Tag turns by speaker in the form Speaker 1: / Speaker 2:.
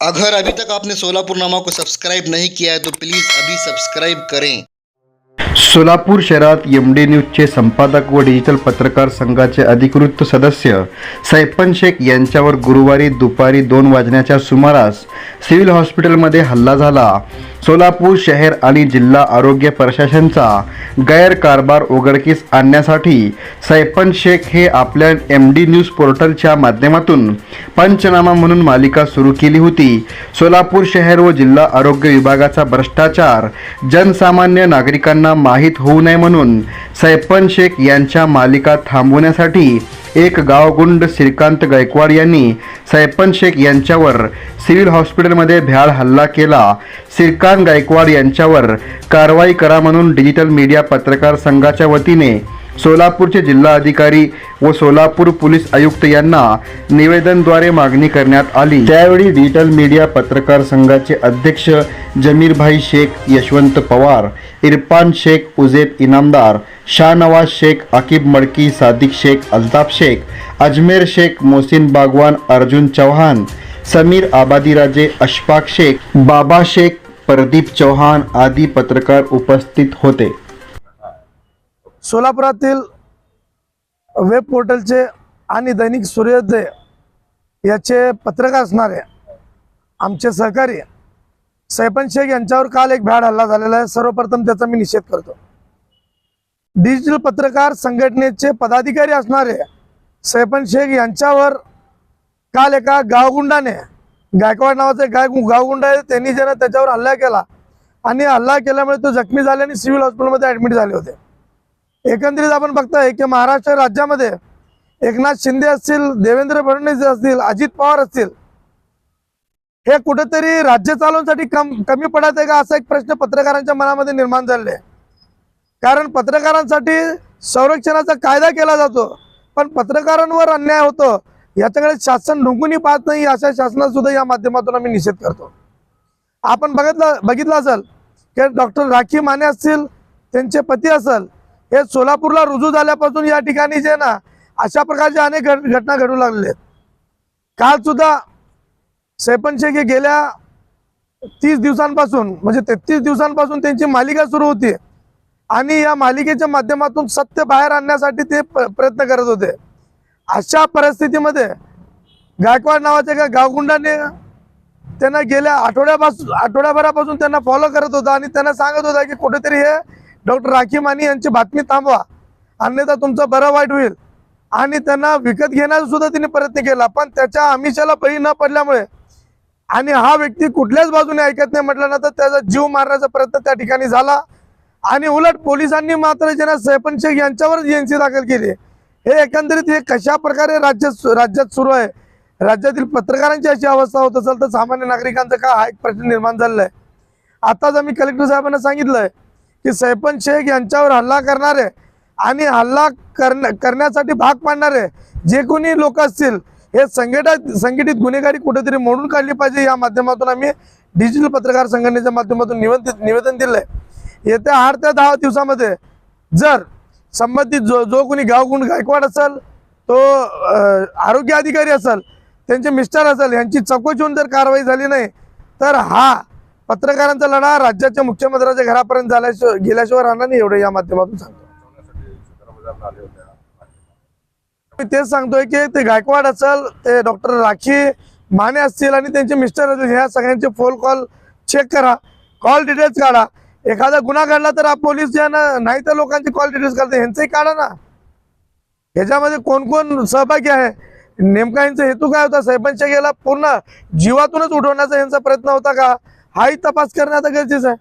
Speaker 1: अगर अभी तक आपने सोलापुर नामा को सब्सक्राइब नहीं किया है तो प्लीज़ अभी सब्सक्राइब करें।
Speaker 2: सोलापूर शहरात एम डी न्यूजचे संपादक व डिजिटल पत्रकार संघाचे अधिकृत सदस्य सैपन शेख यांच्यावर गुरुवारी दुपारी दोन वाजण्याच्या सुमारास सिव्हिल हॉस्पिटलमध्ये हल्ला झाला. सोलापूर शहर आणि जिल्हा आरोग्य प्रशासनचा गैरकारभार उघडकीस आणण्यासाठी सैपन शेख हे आपल्या एम डी न्यूज पोर्टलच्या माध्यमातून पंचनामा म्हणून मालिका सुरू केली होती. सोलापूर शहर व जिल्हा आरोग्य विभागाचा भ्रष्टाचार जनसामान्य नागरिकांना माहीत होऊ नये म्हणून सैपन शेख यांच्या मालिका थांबवण्यासाठी एक गावगुंड श्रीकांत गायकवाड यांनी सैपन शेख यांच्यावर सिव्हिल हॉस्पिटलमध्ये भ्याड हल्ला केला. श्रीकांत गायकवाड यांच्यावर कारवाई करा म्हणून डिजिटल मीडिया पत्रकार संघाच्या वतीने सोलापूरचे जिल्हाधिकारी व सोलापूर पोलीस आयुक्त यांना निवेदनद्वारे मागणी करण्यात आली. त्यावेळी डिजिटल मीडिया पत्रकार संघाचे अध्यक्ष जमीरभाई शेख यशवंत पवार इरफान शेख उजेद इनामदार शाहनवाज शेख आकिब मडकी सादिक शेख अल्ताफ शेख अजमेर शेख मोहसिन बागवान अर्जुन चौहान समीर आबादीराजे अशफाक शेख बाबा शेख प्रदीप चौहान आदी पत्रकार उपस्थित होते.
Speaker 3: सोलापुरातील वेब पोर्टलचे आणि दैनिक सूर्योदय याचे पत्रकार असणारे आमचे सहकारी सैपन शेख यांच्यावर काल एक भ्याड हल्ला झालेला आहे. सर्वप्रथम त्याचा मी निषेध करतो. डिजिटल पत्रकार संघटनेचे पदाधिकारी असणारे सैपन शेख यांच्यावर काल एका गावगुंडाने गायकवाड नावाचा एक गाय गावगुंड आहे त्यांनी ज्यांना त्याच्यावर हल्ला केला आणि हल्ला केल्यामुळे तो जखमी झाले आणि सिव्हिल हॉस्पिटलमध्ये ॲडमिट झाले होते. एकंदरीत आपण बघताय की महाराष्ट्र राज्यामध्ये एकनाथ शिंदे असतील देवेंद्र फडणवीस असतील अजित पवार असतील हे कुठेतरी राज्य चालवण्यासाठी कम कमी पडत आहे का असा एक प्रश्न पत्रकारांच्या मनामध्ये निर्माण झालेला आहे. कारण पत्रकारांसाठी संरक्षणाचा कायदा केला जातो पण पत्रकारांवर अन्याय होतो याच्याकडे शासन ढुंकूनही पाहत नाही अशा शासनात सुद्धा या माध्यमातून आम्ही निषेध करतो. आपण बघितलं बघितलं असेल की डॉक्टर राखी माने असतील त्यांचे पती असेल हे सोलापूरला रुजू झाल्यापासून या ठिकाणी जे ना अशा प्रकारच्या अनेक घटना घडू लागलेल्या आहेत. काल सुद्धा सैपन शेख हे गेल्या तीस दिवसांपासून म्हणजे तेहतीस दिवसांपासून त्यांची मालिका सुरू होती. आणि या मालिकेच्या माध्यमातून सत्य बाहेर आणण्यासाठी ते प्रयत्न करत होते. अशा परिस्थितीमध्ये गायकवाड नावाच्या एका गावगुंडाने त्यांना गेल्या आठवड्यापासून आठवड्याभरापासून त्यांना फॉलो करत होता आणि त्यांना सांगत होता की कुठेतरी हे डॉक्टर राखी माने यांची बातमी थांबवा. अन्यथा तुमचं बरं वाईट होईल. आणि त्यांना विकत घेण्याचा सुद्धा तिने प्रयत्न केला पण त्याच्या आमिषाला बळी न पडल्यामुळे. आणि हा व्यक्ती कुठल्याच बाजूने ऐकत नाही म्हटल्यानंतर त्याचा जीव मारण्याचा प्रयत्न त्या ठिकाणी झाला. आणि उलट पोलिसांनी मात्र ज्यांना सैपन शेख यांच्यावरच एनसी दाखल केली हे एकंदरीत हे कशा प्रकारे राज्य राज्यात सुरू आहे? राज्यातील पत्रकारांची अशी अवस्था होत असेल तर सामान्य नागरिकांचा का हा एक प्रश्न निर्माण झालेला आहे? आताच आम्ही कलेक्टर साहेबांना सांगितलं आहे की सैपन शेख यांच्यावर हल्ला करणारे आणि हल्ला करण्या करण्यासाठी भाग पाडणारे जे कोणी लोक असतील हे संघटित संघटित गुन्हेगारी कुठेतरी मोडून काढली पाहिजे या माध्यमातून आम्ही डिजिटल पत्रकार संघटनेच्या माध्यमातून निवेदन निवेदन आहे येत्या आठ ते दहा दिवसामध्ये जर संबंधित जो जो कोणी गावगुंड गायकवाड असेल तो आरोग्य अधिकारी असेल त्यांचे मिस्टर असेल यांची चौकशी होऊन जर कारवाई झाली नाही तर हा पत्रकारांचा लढा राज्याच्या मुख्यमंत्र्यांच्या घरापर्यंत झाल्याशिवाय गेल्याशिवाय राहणार नाही एवढं या माध्यमातून सांगतो. मी तेच सांगतोय की ते गायकवाड असेल ते डॉक्टर राखी माने असतील आणि त्यांचे मिस्टर असतील ह्या सगळ्यांचे फोन कॉल चेक करा कॉल डिटेल्स काढा. एखादा गुन्हा घडला तर पोलीस ज्या ना नाही तर लोकांचे कॉल डिटेल्स काढते ह्यांचंही काढा ना. ह्याच्यामध्ये कोण कोण सहभागी आहे? नेमका यांचा हेतू काय होता? साहेबांच्या गेला पूर्ण जीवातूनच उठवण्याचा यांचा प्रयत्न होता का? हाही तपास करणे आता गरजेचं आहे.